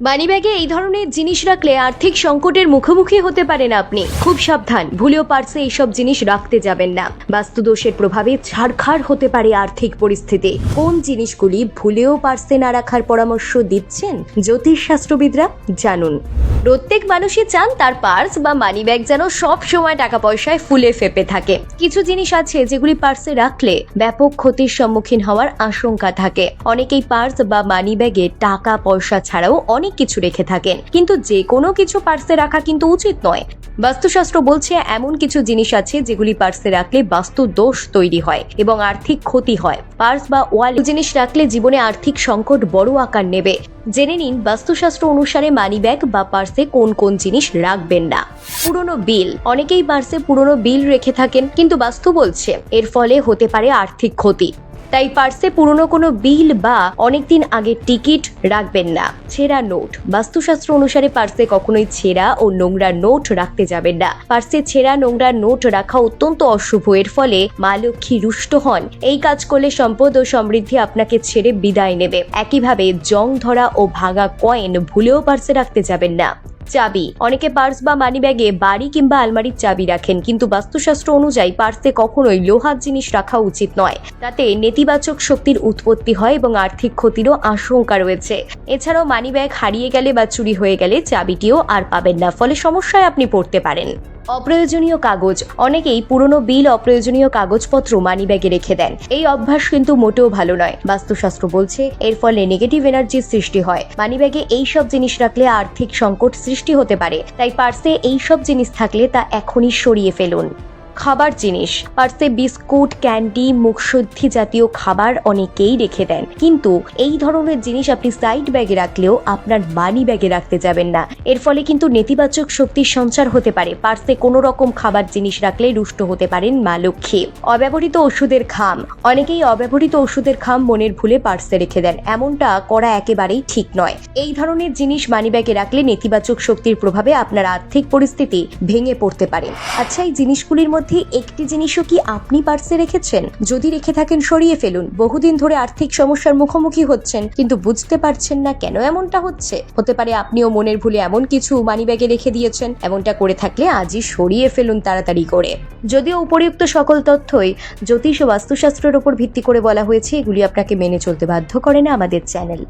মানিব্যাগে এই ধরনের জিনিস রাখলে আর্থিক সংকটের মুখোমুখি হতে পারেন আপনি। খুব সাবধান, ভুলেও পার্সে এইসব জিনিস রাখতে যাবেন না। বাস্তুদোষের প্রভাবে ছাড়খাড় হতে পারে আর্থিক পরিস্থিতি। কোন জিনিসগুলি ভুলেও পার্সে না রাখার পরামর্শ দিচ্ছেন? জ্যোতিষ শাস্ত্রবিদরা জানুন। প্রত্যেক মানুষই চান তার পার্স বা মানি ব্যাগ যেন সব সময় টাকা পয়সায় ফুলে ফেপে থাকে। কিছু জিনিস আছে যেগুলি পার্সে রাখলে ব্যাপক ক্ষতির সম্মুখীন হওয়ার আশঙ্কা থাকে। অনেকেই পার্স বা মানি ব্যাগে টাকা, পয়সা ছাড়াও অনেক কিছু রেখে থাকেন। কিন্তু যে কোনো কিছু পার্সে রাখা কিন্তু উচিত নয়। বাস্তুশাস্ত্র বলছে, এমন কিছু জিনিস আছে যেগুলি পার্সে রাখলে বাস্তু দোষ তৈরি হয় এবং আর্থিক ক্ষতি হয়। পার্স বা ওয়াল জিনিস রাখলে জীবনে আর্থিক সংকট বড় আকার নেবে। জেনে নিন, বাস্তুশাস্ত্র অনুসারে মানিব্যাগ বা পার্সে কোন কোন জিনিস রাখবেন না। পুরনো বিল। অনেকেই পার্সে পুরনো বিল রেখে থাকেন, কিন্তু বাস্তু বলছে, এর ফলে হতে পারে আর্থিক ক্ষতি। তাই পার্সে পুরনো কোনো বিল বা অনেকদিন আগে টিকিট রাখবেন না। ছেঁড়া নোট। বাস্তুশাস্ত্র অনুসারে পার্সে কখনোই ছেঁড়া ও নোংরা নোট রাখতে যাবেন না। পার্সে ছেঁড়া নোংরা নোট রাখা অত্যন্ত অশুভ। এর ফলে মা লক্ষ্মী রুষ্ট হন। এই কাজ করলে সম্পদ ও সমৃদ্ধি আপনাকে ছেড়ে বিদায় নেবে। একইভাবে জং ধরা ও ভাঙা কয়েন ভুলেও পার্সে রাখতে যাবেন না। চাবি। অনেকে পার্স বা মানি ব্যাগে বাড়ি কিংবা আলমারির চাবি রাখেন, কিন্তু বাস্তুশাস্ত্র অনুযায়ী পার্সে কখনোই লোহার জিনিস রাখা উচিত নয়। তাতে নেতিবাচক শক্তির উৎপত্তি হয় এবং আর্থিক ক্ষতিরও আশঙ্কা রয়েছে। এছাড়াও মানি ব্যাগ হারিয়ে গেলে বা চুরি হয়ে গেলে চাবিটিও আর পাবেন না, ফলে সমস্যায় আপনি পড়তে পারেন। অপ্রয়োজনীয় কাগজ। অনেকেই পুরনো বিল অপ্রয়োজনীয় কাগজপত্র মানি ব্যাগে রেখে দেন। এই অভ্যাস কিন্তু মোটেও ভালো নয়। বাস্তুশাস্ত্র বলছে, এর ফলে নেগেটিভ এনার্জির সৃষ্টি হয়। মানিব্যাগে এই সব জিনিস রাখলে আর্থিক সংকট সৃষ্টি হতে পারে। তাই পার্সে এইসব জিনিস থাকলে তা এখনই সরিয়ে ফেলুন। খাবার জিনিস। পার্সে বিস্কুট, ক্যান্ডি মুখশুদ্ধি জাতীয় খাবার অনেকেই রেখে দেন। কিন্তু এই ধরনের জিনিস আপনি সাইড ব্যাগে রাখলেও আপনার মানি ব্যাগে রাখতে যাবেন না। এর ফলে কিন্তু নেতিবাচক শক্তির সঞ্চার হতে পারে। পার্সে কোনো রকম খাবার জিনিস রাখলে রুষ্ট হতে পারেন মা লক্ষ্মী। অব্যবহৃত ওষুধের খাম। অনেকেই অব্যবহৃত ওষুধের খাম মনের ভুলে পার্সে রেখে দেন। এমনটা করা একেবারেই ঠিক নয়। এই ধরনের জিনিস মানিব্যাগে রাখলে নেতিবাচক শক্তির প্রভাবে আপনার আর্থিক পরিস্থিতি ভেঙে পড়তে পারে। আচ্ছা এই জিনিসগুলির মধ্যে একটি জিনিসও কি আপনি পার্সে রেখেছেন? যদি রেখে থাকেন, সরিয়ে ফেলুন। বহুদিন ধরে আর্থিক সমস্যার মুখোমুখি হচ্ছেন, কিন্তু বুঝতে পারছেন না কেন এমনটা হচ্ছে। হতে পারে আপনিও মনের ভুলে এমন কিছু মানিব্যাগে রেখে দিয়েছেন, এমনটা করে থাকলে আজই সরিয়ে ফেলুন তাড়াতাড়ি করে। যদিও উপরিউক্ত সকল তথ্যই জ্যোতিষ ও বাস্তুশাস্ত্রের উপর ভিত্তি করে বলা হয়েছে, এগুলি আপনাকে মেনে চলতে বাধ্য করে না আমাদের চ্যানেল।